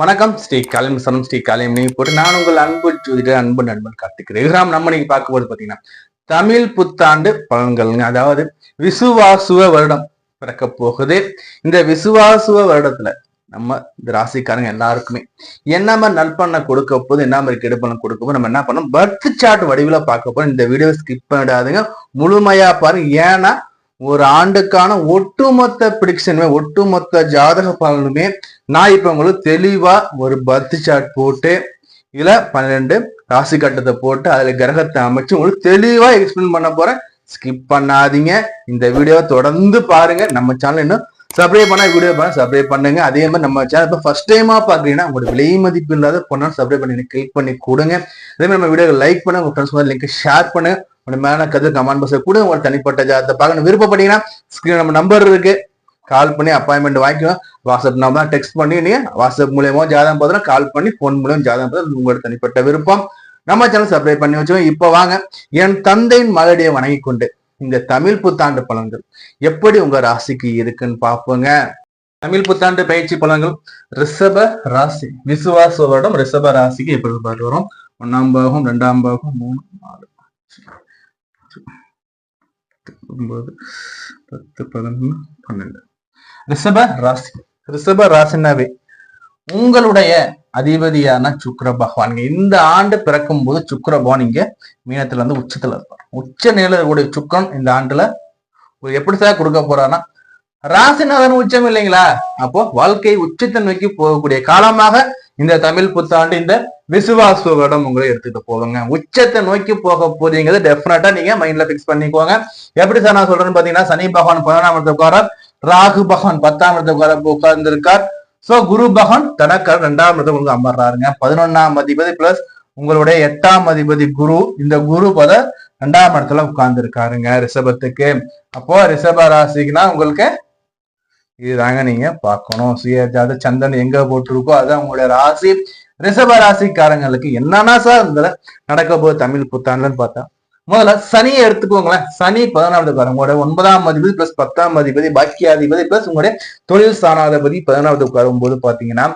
வணக்கம். ஸ்ரீ காலம் சனம் ஸ்ரீ காலம் நீங்க போட்டு நான் உங்கள் அன்பு ஜோதிடர் அன்பு நண்பன் கார்த்திக். ரகுராம் நம்ம நீங்க பார்க்கும்போது பார்த்தீங்கன்னா பாத்தீங்கன்னா தமிழ் புத்தாண்டு பலன்கள்ங்க அதாவது விசுவாசுவ வருடம் பிறக்க போகுது. இந்த விசுவாசுவ வருடத்துல நம்ம இந்த ராசிக்காரங்க எல்லாருக்குமே என்ன மாதிரி நற்பண்ண கொடுக்க போது என்ன மாதிரி கெடுப்பணம் கொடுக்க போது நம்ம என்ன பண்ணோம் பர்த் சார்ட் வடிவில் பார்க்க போறோம். இந்த வீடியோ ஸ்கிப் பண்ணிடாதுங்க. முழுமையா பாருங்க. ஏன்னா ஒரு ஆண்டுக்கான ஒட்டுமொத்த பிடிக்ஷனுமே ஒட்டுமொத்த ஜாதக பலனுமே நான் இப்ப உங்களுக்கு தெளிவா ஒரு பர்த் சார்ட் போட்டு இதுல பன்னிரெண்டு ராசி கட்டத்தை போட்டு அதுல கிரகத்தை அமைச்சு உங்களுக்கு தெளிவா எக்ஸ்பிளைன் பண்ண போறேன். ஸ்கிப் பண்ணாதீங்க. இந்த வீடியோவை தொடர்ந்து பாருங்க. நம்ம சேனல் இன்னும் சப்ஸ்கிரைப் பண்ணா வீடியோ பண்ண சப்ஸ்கிரைப் பண்ணுங்க. அதே மாதிரி நம்ம சேனல் இப்போ ஃபர்ஸ்ட் டைமா பாக்குறீங்கன்னா உங்களோட விலை மதிப்பு இல்லாத பொண்ணு சப்ஸ்கிரைப் பண்ணி கிளிக் பண்ணி கொடுங்க. அதே மாதிரி நம்ம வீடியோ லைக் பண்ணுங்க. உங்க ஃப்ரெண்ட்ஸ் லிங்க் ஷேர் பண்ணுங்க. உங்க மேல கருத்து கமெண்ட் பாக்ஸ்ல கூட உங்களோட தனிப்பட்ட ஜாதத்தை பார்க்கணும். விருப்பப்பட்டீங்கன்னா ஸ்கிரீன் நம்ம நம்பர் இருக்கு. கால் பண்ணி அப்பாயின்மெண்ட் வாங்கிக்கலாம் வாட்ஸ்அப் நம்பர் டெக்ஸ்ட் பண்ணி நீ வாட்ஸ்அப் மூலியமா ஜாதகம் பார்த்தா கால் பண்ணி ஃபோன் மூலியம் ஜாதகம் பார்த்தா உங்களோட தனிப்பட்ட விருப்பம். நம்ம சேனல் சப்ஸ்கிரைப் பண்ணி வச்சுக்கோங்க. இப்போ வாங்க. என் தந்தையின் மகளியை வணங்கி கொண்டு இந்த தமிழ் புத்தாண்டு பலன்கள் எப்படி உங்க ராசிக்கு இருக்குன்னு பார்ப்போங்க. தமிழ் புத்தாண்டு பயிற்சி பலன்கள் ரிஷப ராசி. விசுவாச வருடம் ரிஷப ராசிக்கு எப்படி பாட்டு வரும்? ஒன்னாம் பாகம் ரெண்டாம் பாகம் மூணு நாலு ஒன்பது பத்து பதினொன்று பன்னெண்டு. ரிஷப ராசி ரிஷப ராசினாவே உங்களுடைய அதிபதியான சுக்கர பகவான். இந்த ஆண்டு பிறக்கும் போது சுக்கர பகவான் இங்க மீனத்துல இருந்து உச்சத்துல இருப்பார். உச்ச நிலையில இருக்கக்கூடிய சுக்கரன் இந்த ஆண்டுல ஒரு எப்படி சார் கொடுக்க போறான்னா ராசிநாதன் உச்சம் இல்லைங்களா? அப்போ வாழ்க்கை உச்சத்தன்மைக்கு போகக்கூடிய காலமாக இந்த தமிழ் புத்தாண்டு இந்த விசுவாச வருடம் உங்களை எடுத்துட்டு போவாங்க உச்சத்தை நோக்கி போக போறீங்கிறது டெஃபினட்டா நீங்க மைண்ட்ல பிக்ஸ் பண்ணிக்கோங்க. எப்படி சார் நான் சொல்றேன்னு பாத்தீங்கன்னா சனி பகவான் பதினாம் இடத்துல உட்காரார் ராகு பகவான் பத்தாம் இடத்துல உட்கார உட்கார்ந்து இருக்கார் சோ குரு பகவான் தனக்கார் ரெண்டாம் இடத்துல உங்களுக்கு அமர்றாருங்க. பதினொன்னாம் அதிபதி பிளஸ் உங்களுடைய எட்டாம் அதிபதி குரு இந்த குரு பத ரெண்டாம் இடத்துல உட்கார்ந்து இருக்காருங்க ரிஷபத்துக்கு. அப்போ ரிஷப ராசிக்குன்னா உங்களுக்கு இதுதாங்க நீங்க பார்க்கணும். சுய ஜாத சந்தன் எங்க போட்டிருக்கோ அதான் உங்களுடைய ராசி ரிஷப ராசிக்காரங்களுக்கு என்னன்னா சார் இந்த நடக்க போகுது? தமிழ் புத்தாண்டுன்னு பார்த்தா முதல்ல சனியை எடுத்துக்கோங்களேன். சனி பதினாவது காரம் உங்களுடைய ஒன்பதாம் அதிபதி பிளஸ் பத்தாம் அதிபதி பாக்கியாதிபதி பிளஸ் உங்களுடைய தொழில் ஸ்தானாதிபதி பதினாவது உட்காரும் போது பாத்தீங்கன்னா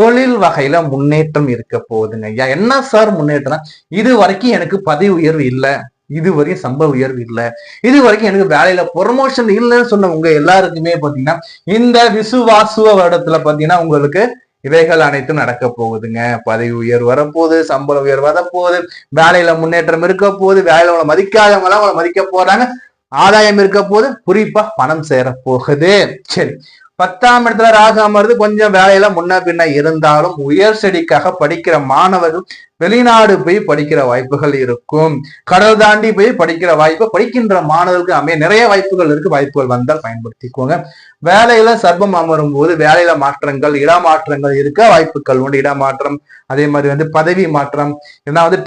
தொழில் வகையில முன்னேற்றம் இருக்க போகுதுங்க. ஐயா என்ன சார் முன்னேற்றம்? இது வரைக்கும் எனக்கு பதவி உயர்வு இல்லை. இது வரைக்கும் சம்பள உயர்வு இல்லை. இது வரைக்கும் எனக்கு வேலையில ப்ரொமோஷன் இல்லைன்னு சொன்ன உங்க எல்லாருக்குமே பாத்தீங்கன்னா இந்த விசுவாசுவ வருடத்துல பாத்தீங்கன்னா உங்களுக்கு இவைகள் அனைத்தும் நடக்க போகுதுங்க. பதவி உயர்வு வரப்போகுது சம்பள உயர்வு வரப்போகுது வேலையில முன்னேற்றம் இருக்க போகுது வேலையில உங்களை மதிக்காதவங்க எல்லாம் உங்களை மதிக்க போறாங்க ஆதாயம் இருக்க போது குறிப்பா பணம் சேர போகுது சரி பத்தாம் இடத்துல ராகு அமர்ந்து கொஞ்சம் வேலையில முன்ன பின்ன இருந்தாலும் உயர் செடிக்காக படிக்கிற மாணவர்கள் வெளிநாடு போய் படிக்கிற வாய்ப்புகள் இருக்கும். கடல் தாண்டி போய் படிக்கிற வாய்ப்பு படிக்கின்ற மாணவர்களுக்கு அமைய நிறைய வாய்ப்புகள் இருக்கு. வாய்ப்புகள் வந்தால் பயன்படுத்திக்கோங்க. வேலையில சர்வம் அமரும் போது வேலையில மாற்றங்கள் இடமாற்றங்கள் இருக்க வாய்ப்புகள் உண்டு. இடமாற்றம் அதே மாதிரி வந்து பதவி மாற்றம் ஏன்னா வந்து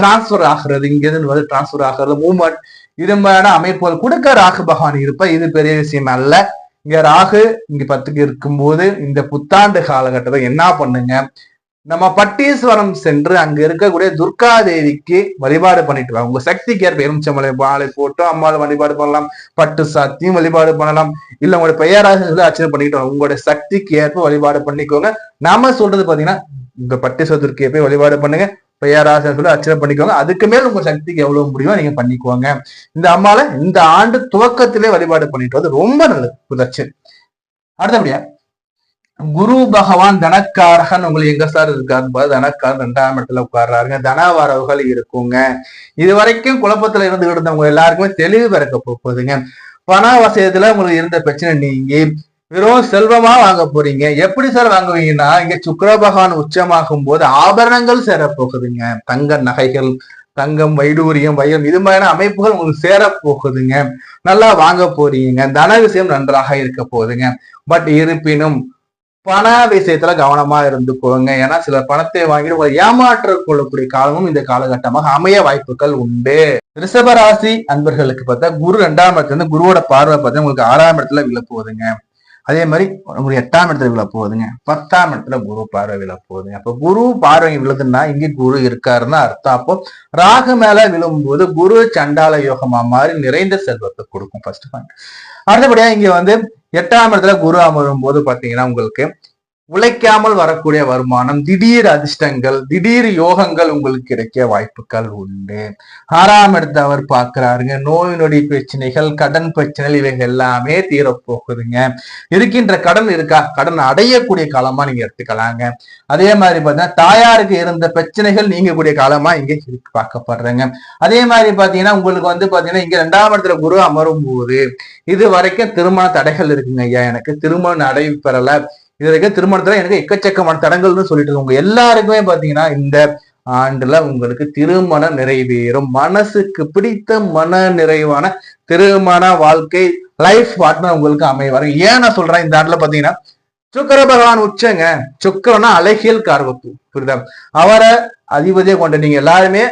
டிரான்ஸ்பர் ஆகுறது இங்கிருந்து வந்து டிரான்ஸ்பர் ஆகிறது மூவ்மெண்ட் இது மாதிரியான அமைப்புகள் கொடுக்க ராகு பகவான் இருப்ப இது பெரிய விஷயம் அல்ல. இங்க ராகு இங்க பத்துக்கு இருக்கும்போது இந்த புத்தாண்டு காலகட்டத்தை என்ன பண்ணுங்க? நம்ம பட்டீஸ்வரம் சென்று அங்க இருக்கக்கூடிய துர்கா தேவிக்கு வழிபாடு பண்ணிட்டு வாங்க. உங்க சக்திக்கு ஏற்ப எலுமிச்சமலை மாலை போட்டு அம்மாவை வழிபாடு பண்ணலாம். பட்டு சாத்தியும் வழிபாடு பண்ணலாம். இல்ல உங்களுடைய பெயராக அச்சனை பண்ணிக்கிட்டு வாங்க. உங்களுடைய சக்திக்கு ஏற்ப வழிபாடு பண்ணிக்கோங்க. நாம சொல்றது பாத்தீங்கன்னா உங்க பட்டீஸ்வர துர்க்கையை போய் வழிபாடு பண்ணுங்க. பெயராசன் சொல்லி அர்ச்சனை பண்ணிக்கோங்க. அதுக்கு மேல் உங்க சக்திக்கு எவ்வளவு முடியுமோ நீங்க பண்ணிக்கோங்க. இந்த அம்மாவை இந்த ஆண்டு துவக்கத்திலே வழிபாடு பண்ணிட்டு வந்து ரொம்ப நல்லது. புதச்சு அடுத்தபடியா குரு பகவான் தனக்காரகன் உங்களுக்கு எங்க சார் இருக்காரு தனக்காரன் ரெண்டாம் இடத்துல உட்கார்றாருங்க. தன வரவுகள் இருக்குங்க. இது வரைக்கும் குழப்பத்துல இருந்து இருந்தவங்க எல்லாருக்குமே தெளிவு பிறக்க போகுதுங்க. பண வசதியில உங்களுக்கு இருந்த பிரச்சனை நீங்கி வெறும் செல்வமா வாங்க போறீங்க. எப்படி சார் வாங்குவீங்கன்னா இங்க சுக்கர பகவான் உச்சமாகும் போது ஆபரணங்கள் சேரப்போகுதுங்க. தங்க நகைகள் தங்கம் வைடூரியம் வைரம் இது மாதிரியான அமைப்புகள் உங்களுக்கு சேர போகுதுங்க நல்லா வாங்க போறீங்க. தன விஷயம் நன்றாக இருக்க போகுதுங்க. பட் இருப்பினும் பண விஷயத்துல கவனமா இருந்துக்கோங்க. ஏன்னா சில பணத்தை வாங்கிட்டு உங்களை ஏமாற்ற கொள்ளக்கூடிய காலமும் இந்த காலகட்டமாக அமைய வாய்ப்புகள் உண்டு. ரிஷபராசி அன்பர்களுக்கு பார்த்தா குரு ரெண்டாம் இடத்துல இருந்து குருவோட பார்வை பார்த்தா உங்களுக்கு ஆறாம் இடத்துல விழ போகுதுங்க அதே மாதிரி உங்களுக்கு எட்டாம் இடத்துல விழ போகுதுங்க. பத்தாம் இடத்துல குரு பார்வை விழ போகுதுங்க. அப்ப குரு பார்வை விழுதுன்னா இங்க குரு இருக்காருன்னு அர்த்தம். அப்போ ராகு மேல விழும்போது குரு சண்டால யோகமா மாதிரி நிறைந்த செல்வத்தை கொடுக்கும் ஃபர்ஸ்ட் பாயிண்ட் அடுத்தபடியா இங்க வந்து எட்டாம் இடத்துல குரு அமரும் போது பாத்தீங்கன்னா உங்களுக்கு உழைக்காமல் வரக்கூடிய வருமானம் திடீர் அதிர்ஷ்டங்கள் திடீர் யோகங்கள் உங்களுக்கு கிடைக்க வாய்ப்புகள் உண்டு. ஆறாம் இடத்தை அவர் பார்க்கிறாருங்க. நோய் நொடி பிரச்சனைகள் கடன் பிரச்சனைகள் இவைகள் எல்லாமே தீரப்போகுதுங்க. இருக்கின்ற கடன் இருக்கா? கடன் அடையக்கூடிய காலமா நீங்க எடுத்துக்கலாங்க. அதே மாதிரி பார்த்தீங்கன்னா தாயாருக்கு இருந்த பிரச்சனைகள் நீங்கக்கூடிய காலமா இங்க பார்க்கப்படுறேங்க. அதே மாதிரி பாத்தீங்கன்னா உங்களுக்கு வந்து பாத்தீங்கன்னா இங்க ரெண்டாம் இடத்துல குரு அமரும் போது இது வரைக்கும் திருமண தடைகள் இருக்குங்க ஐயா. எனக்கு திருமணம் நடைபெறல. இது வரைக்கும் திருமணத்துல எனக்கு எக்கச்சக்கமான தடங்கள்னு சொல்லிட்டு இருக்கோம் உங்க எல்லாருக்குமே பாத்தீங்கன்னா இந்த ஆண்டுல உங்களுக்கு திருமணம் நிறைவேறும். மனசுக்கு பிடித்த மன நிறைவான திருமண வாழ்க்கை லைஃப் பார்ட்னர் உங்களுக்கு அமைவாரு ஏன் நான் சொல்றேன் இந்த ஆண்டுல பாத்தீங்கன்னா சுக்கர பகவான் உச்சங்க. சுக்கரனா அழகியல் கார்வப்பு புரியுதா? அவரை அதிபதியை கொண்ட நீங்க எல்லாருமே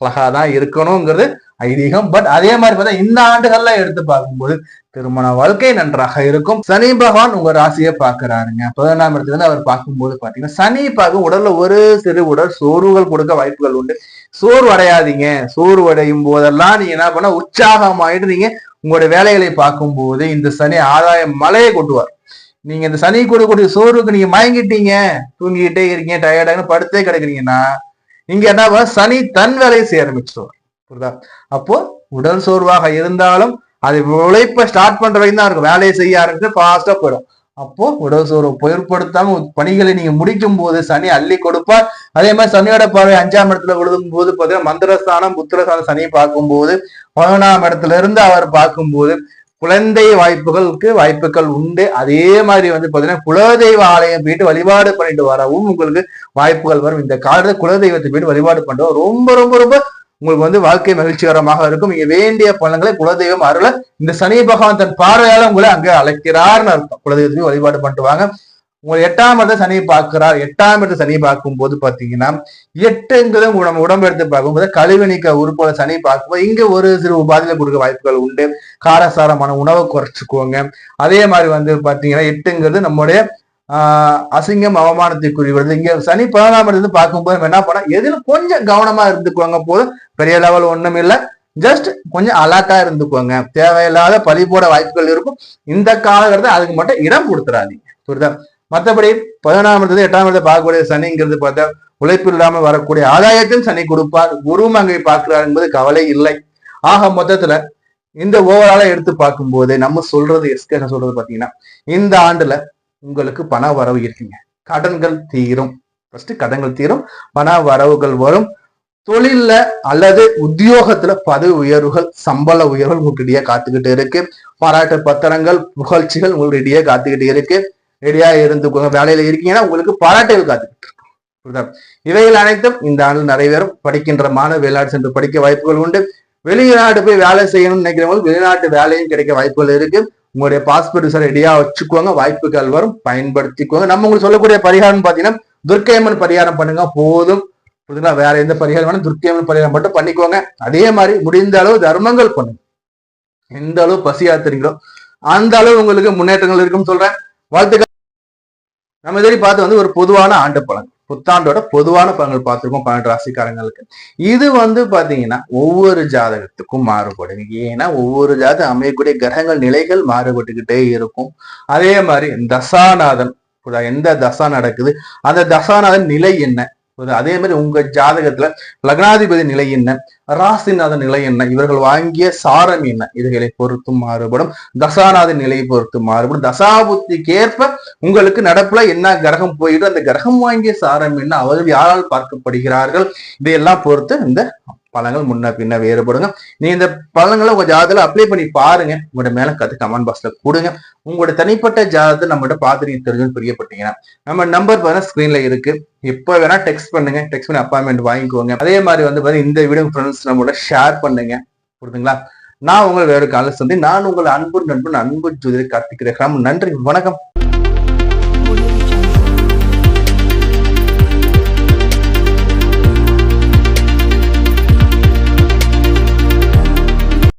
அழகாதான் இருக்கணுங்கிறது ஐதீகம். பட் அதே மாதிரி பார்த்தா இந்த ஆண்டுகள்ல எடுத்து பார்க்கும்போது திருமண வாழ்க்கை நன்றாக இருக்கும். சனி பகவான் உங்க ராசியை பாக்குறாருங்க பதினொன்றாம் இடத்துல இருந்து அவர் பார்க்கும்போது பாத்தீங்கன்னா சனி பார்க்கும் உடல்ல ஒரு சிறு உடல் சோர்வுகள் கொடுக்க வாய்ப்புகள் உண்டு. சோர்வு அடையாதீங்க சோர்வு அடையும் போதெல்லாம் நீங்க என்ன பண்ண உற்சாகமாயிட்டு நீங்க உங்களோட வேலைகளை பார்க்கும்போது இந்த சனி ஆதாயம் மலையை கொட்டுவார். நீங்க இந்த சனி கொடுக்கக்கூடிய சோர்வுக்கு நீங்க மயங்கிட்டீங்க. தூங்கிக்கிட்டே இருக்கீங்க டயர்டாக படுத்தே கிடக்குறீங்கன்னா இங்க என்ன சனி தன் வேலையை செய்ய ஆரம்பிச்சிருவார் புரியுதா அப்போ உடல் சோர்வாக இருந்தாலும் அது உழைப்ப ஸ்டார்ட் பண்ற வரைக்கும் தான் இருக்கும். வேலையை செய்ய ஆரம்பிச்சு ஃபாஸ்டா போயிடும். அப்போ உடல் சோர்வு பொருட்படுத்தாம பணிகளை நீங்க முடிக்கும் போது சனி அள்ளி கொடுப்பார். அதே மாதிரி சனியோட பார்வை அஞ்சாம் இடத்துல விழுதும் போது பாத்தீங்கன்னா மந்திரஸ்தானம் புத்திரஸ்தானம் சனி பார்க்கும்போது பதினொன்றாம் இடத்துல இருந்து அவர் பார்க்கும்போது குழந்தை வாய்ப்புகளுக்கு வாய்ப்புகள் உண்டு. அதே மாதிரி வந்து பாத்தீங்கன்னா குலதெய்வ ஆலயம் போயிட்டு வழிபாடு பண்ணிட்டு வரவும் உங்களுக்கு வாய்ப்புகள் வரும். இந்த காலத்துல குலதெய்வத்தை போயிட்டு வழிபாடு பண்ணுறது ரொம்ப ரொம்ப ரொம்ப உங்களுக்கு வந்து வாழ்க்கை மகிழ்ச்சிகரமாக இருக்கும். நீங்க வேண்டிய பலன்களை குலதெய்வம் அருள இந்த சனி பகவான் தன் பார்வையால உங்களை அங்க அழைக்கிறார்னு அர்த்தம். குலதெய்வத்துக்கு வழிபாடு பண்ணிட்டு வாங்க உங்களை எட்டாம் இடத்த சனி பார்க்கிறார். எட்டாம் இடத்த சனி பார்க்கும் போது பாத்தீங்கன்னா எட்டுங்கிறது நம்ம உடம்பு எடுத்து பார்க்கும்போது கழிவு நீக்க உறுப்புகளை சனி பார்க்கும்போது இங்க ஒரு சிறு உபாதியில கொடுக்க வாய்ப்புகள் உண்டு. காரசாரமான உணவை குறைச்சிக்குவோங்க அதே மாதிரி வந்து பாத்தீங்கன்னா எட்டுங்கிறது நம்முடைய அசிங்கம் அவமானத்தை வருது இங்க சனி பதினாம் இருந்து பார்க்கும்போது என்ன பண்ணா எதுல கொஞ்சம் கவனமா இருந்துக்குவாங்க போதும் பெரிய லெவல் ஒண்ணும் இல்லை. ஜஸ்ட் கொஞ்சம் அலர்ட்டா இருந்துக்குவாங்க தேவையில்லாத பழி போட வாய்ப்புகள் இருக்கும். இந்த காலகட்டத்தை அதுக்கு மட்டும் இடம் கொடுத்துறாதீங்க. புரியுதா? மற்றபடி பதினாம் இடத்துல எட்டாம் இடத்துல பார்க்கக்கூடிய சனிங்கிறது பார்த்தா உழைப்பு இல்லாமல் வரக்கூடிய ஆதாயத்தையும் சனி கொடுப்பார். குருவும் அங்கே பார்க்கிறார் என்பது கவலை இல்லை. ஆக மொத்தத்துல இந்த ஓவராலா எடுத்து பார்க்கும்போது நம்ம சொல்றது எஸ்கே சொல்றது பாத்தீங்கன்னா இந்த ஆண்டுல உங்களுக்கு பண வரவு இருக்குங்க. கடன்கள் தீரும். ஃபர்ஸ்ட் கடன்கள் தீரும். பண வரவுகள் வரும். தொழில்ல அல்லது உத்தியோகத்துல பதவி உயர்வுகள் சம்பள உயர்வுகள் உங்களுக்கு காத்துக்கிட்டு இருக்கு. பாராட்டு பத்திரங்கள் புகழ்ச்சிகள் உங்களுக்கு இடையே காத்துக்கிட்டு இருக்கு. ரெடியா இருந்துக்கோங்க வேலையில இருக்கீங்கன்னா உங்களுக்கு பாராட்டுகள் காத்துக்கிட்டு இருக்கு. இவைகள் அனைத்தும் இந்த ஆண்டு நிறைவேறும். படிக்கின்ற மாணவ வெளிநாடு சென்று படிக்க வாய்ப்புகள் உண்டு. வெளிநாடு போய் வேலை செய்யணும்னு நினைக்கிறவங்களுக்கு வெளிநாட்டு வேலையும் கிடைக்க வாய்ப்புகள் இருக்கு. உங்களுடைய பாஸ்போர்ட் விசா ரெடியா வச்சுக்கோங்க. வாய்ப்புகள் வரும். பயன்படுத்திக்கோங்க. நம்ம உங்களுக்கு சொல்லக்கூடிய பரிகாரம் பாத்தீங்கன்னா துர்க்கையம்மன் பரிகாரம் பண்ணுங்க. போதும். புரியுதுங்களா வேற எந்த பரிகாரம் வேணும் துர்க்கையம்மன் பரிகாரம் மட்டும் பண்ணிக்கோங்க. அதே மாதிரி முடிந்த அளவு தர்மங்கள் பண்ணுங்க. எந்த அளவு பசியா தெரியுங்களோ அந்த அளவு உங்களுக்கு முன்னேற்றங்கள் இருக்குன்னு சொல்றேன். வாழ்த்துக்கள். நம்ம இதே பார்த்து வந்து ஒரு பொதுவான ஆண்டு பலன். புத்தாண்டோட பொதுவான பலன்கள் பார்த்துருக்கோம் பன்னெண்டு ராசிக்காரங்களுக்கு. இது வந்து பாத்தீங்கன்னா ஒவ்வொரு ஜாதகத்துக்கும் மாறுபடும். ஏன்னா ஒவ்வொரு ஜாதகம் அமையக்கூடிய கிரகங்கள் நிலைகள் மாறுபட்டுக்கிட்டே இருக்கும். அதே மாதிரி தசாநாதன் எந்த தசா நடக்குது? அந்த தசாநாதன் நிலை என்ன? அதே மாதிரி உங்க ஜாதகத்துல லக்னாதிபதி நிலை என்ன? ராசிநாதன் நிலை என்ன? இவர்கள் வாங்கிய சாரம் என்ன? இதுகளை பொறுத்து மாறுபடும். தசாநாத நிலையை பொறுத்து மாறுபடும். தசாபுத்திக்கேற்ப உங்களுக்கு நடப்புல என்ன கிரகம் போயிடும் அந்த கிரகம் வாங்கிய சாரம் என்ன? அவர்கள் யாரால் பார்க்கப்படுகிறார்கள்? இதையெல்லாம் பொறுத்து இந்த பழங்கள் முன்ன பின்ன வேறுபடுங்க. நீ இந்த பழங்களை உங்க ஜாதகத்துல அப்ளை பண்ணி பாருங்க. உங்களோட மேல கத்து கமெண்ட் பாக்ஸ்ல கொடுங்க. உங்களோட தனிப்பட்ட ஜாதகத்தை நம்மகிட்ட பார்த்துட்டு தெரிஞ்சுன்னு பிரியப்பட்டீங்கன்னா நம்ம நம்பர் பார்த்தா ஸ்கிரீன்ல இருக்கு. எப்போ வேணா டெக்ஸ்ட் பண்ணுங்க. டெக்ஸ்ட் பண்ணி அப்பாயின்மெண்ட் வாங்கிக்கோங்க. அதே மாதிரி வந்து பாத்தீங்கன்னா இந்த வீடியோ ஃப்ரெண்ட்ஸ் நம்மளோட ஷேர் பண்ணுங்க. புரியுதுங்களா? நான் உங்களை வேறு கால சந்தி நான் உங்கள் அன்பு நண்பன் அன்பு ஜோதிரை கார்த்திக் நன்றி. வணக்கம்.